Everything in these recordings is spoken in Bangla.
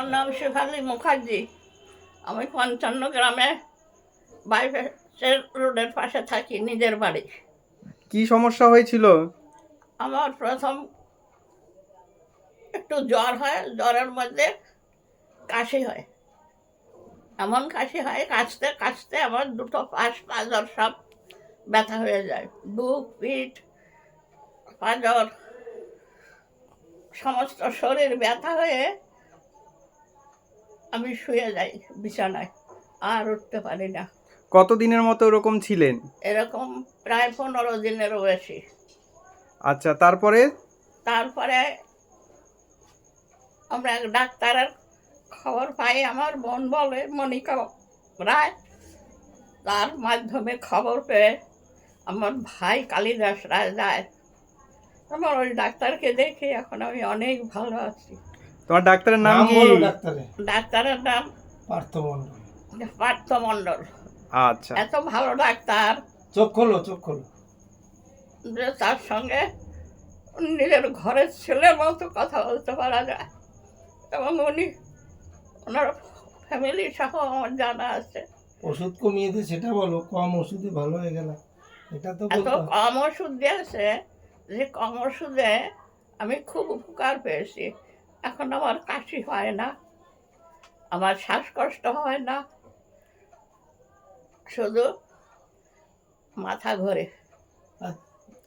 আমার নাম শেফালি মুখার্জি। আমি পঞ্চান্ন গ্রামে বাইপাসের রোডের পাশে থাকি নিজের বাড়ি। কি সমস্যা হয়েছিল? আমার প্রথম একটু জ্বর হয় জ্বরের মধ্যে কাশি হয়। এমন কাশি হয় কাশতে কাশতে আমার দুটো পাশ পাঁজর সব ব্যথা হয়ে যায়। বুক পিঠ পাঁজর সমস্ত শরীর ব্যথা হয়ে আমি শুয়ে যাই বিছানায় আর উঠতে পারি না। কতদিনের মতো ওরকম ছিলেন? এরকম প্রায় পনেরো দিনেরও বেশি আচ্ছা তারপরে? তারপরে আমরা এক ডাক্তারের খবর পাই আমার বোন বলে মনিকা রায় তার মাধ্যমে খবর পেয়ে আমার ভাই কালিদাস রায় যায়। আমার ওই ডাক্তারকে দেখে এখন আমি অনেক ভালো আছি। তোমার ডাক্তারের নাম নাম কি? বলো ডাক্তারের নাম পার্থ মণ্ডল পার্থ মণ্ডল আচ্ছা। এত ভালো ডাক্তার। চোখ খোলো চোখ খোলো। যে তার সঙ্গে নিজের ঘরের ছেলের মতো কথা বলতে পারা যায়। এবং উনি ওনার ফ্যামিলি সহ আমার জানা আছে। ওষুধ কমিয়ে দিয়ে সেটা বলো কম ওষুধে ভালো হয়ে গেল। এটা তো এত কম ওষুধ দিয়েছে যে কম ওষুধে আমি খুব উপকার পেয়েছি। এখন আমার কাশি হয় না আমার শ্বাসকষ্ট হয় না। শুধু মাথা ঘোরে।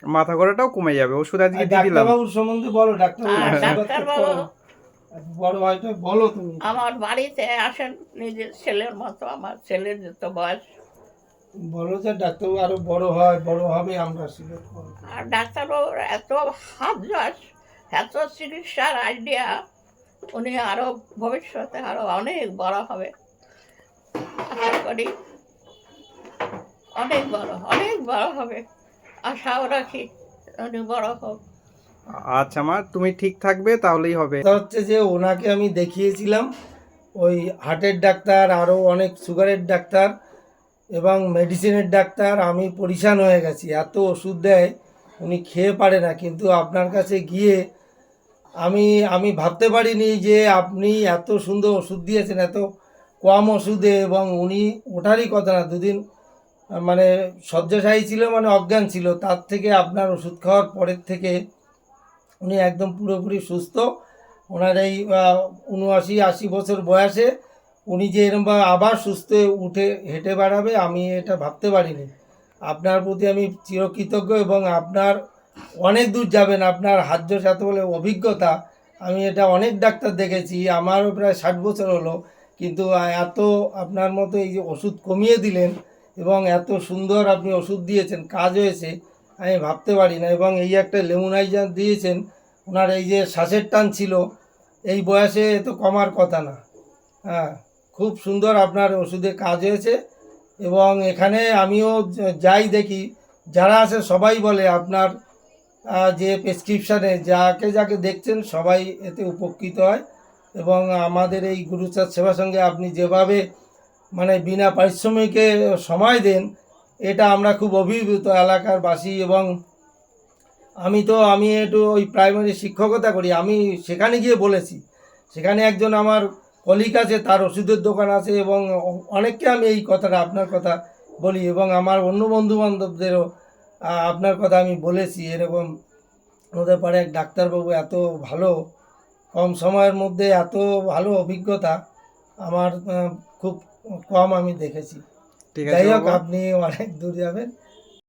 মাথা ঘোরাটাও কমে যাবে ওষুধ আজকে দিয়ে দিলাম। ডাক্তারবাবুর সম্বন্ধে বলো ডাক্তারবাবু করো। বড় হয়তো বলো তুমি। আমার বাড়িতে আসেন নিজের ছেলের মতো আমার ছেলের যত বয়স। বলো যে ডাক্তারবাবু আরও বড় হয় বড় হবে আমরা আশীর্বাদ করব। আর ডাক্তারবাবুর এত হাত যশ এত চিকিৎসার আইডিয়া উনি আরও ভবিষ্যতে আরও অনেক বড় হবে। আশা করি অনেক বড় অনেক বড় হবে। আশাও রাখি উনি বড় হোক। আচ্ছা মা তুমি ঠিক থাকবে তাহলেই হবে। হচ্ছে যে ওনাকে আমি দেখিয়েছিলাম ওই হার্টের ডাক্তার আরও অনেক সুগারের ডাক্তার এবং মেডিসিনের ডাক্তার। আমি পরিশান হয়ে গেছি এত ওষুধ দেয় উনি খেয়ে পারে না। কিন্তু আপনার কাছে গিয়ে আমি আমি ভাবতে পারিনি যে আপনি এত সুন্দর ওষুধ দিয়েছেন, এত কম ওষুধে এবং উনি ওঠারই কথা না, দুদিন মানে শয্যাশায়ী ছিল মানে অজ্ঞান ছিল, তার থেকে আপনার ওষুধ খাওয়ার পরের থেকে উনি একদম পুরোপুরি সুস্থ। ওনার এই উনআশি, আশি বছর বয়সে উনি যে এরকম আবার সুস্থ উঠে, হেঁটে বেড়াবে, আমি এটা ভাবতে পারিনি। আপনার প্রতি আমি চিরকৃতজ্ঞ এবং আপনার অনেক দূর যাবেন, আপনার হাজ্য সাথে বলে অভিজ্ঞতা। আমি এটা অনেক ডাক্তার দেখেছি, আমারও প্রায় ষাট বছর হলো, কিন্তু এত আপনার মতো এই যে ওষুধ কমিয়ে দিলেন এবং এত সুন্দর আপনি ওষুধ দিয়েছেন, কাজ হয়েছে, আমি ভাবতে পারি না। এবং এই একটা লেমুনাইজার দিয়েছেন, ওনার এই যে শ্বাসের টান ছিল, এই বয়সে এ তো কমার কথা না। হ্যাঁ খুব সুন্দর আপনার ওষুধে কাজ হয়েছে এবং এখানে আমিও যাই দেখি, যারা আছে সবাই বলে আপনার যে প্রেসক্রিপশানে যাকে যাকে দেখছেন সবাই এতে উপকৃত হয়। এবং আমাদের এই গুরুচাঁদ সেবা সঙ্গে আপনি যেভাবে মানে বিনা পারিশ্রমিকে সময় দেন, এটা আমরা খুব অভিভূত এলাকার বাসী এবং আমি তো, আমি একটু ওই প্রাইমারি শিক্ষকতা করি। আমি সেখানে গিয়ে বলেছি, সেখানে একজন আমার কলিক আছে, তার ওষুধের দোকান আছে এবং অনেককে আমি এই কথাটা, আপনার কথা বলি এবং আমার অন্য বন্ধু বান্ধবদেরও আপনার কথা আমি বলেছি এরকম হতে পারে এক ডাক্তারবাবু এত ভালো কম সময়ের মধ্যে এত ভালো অভিজ্ঞতা আমার খুব কম আমি দেখেছি। যাই হোক আপনি অনেক দূর যাবেন।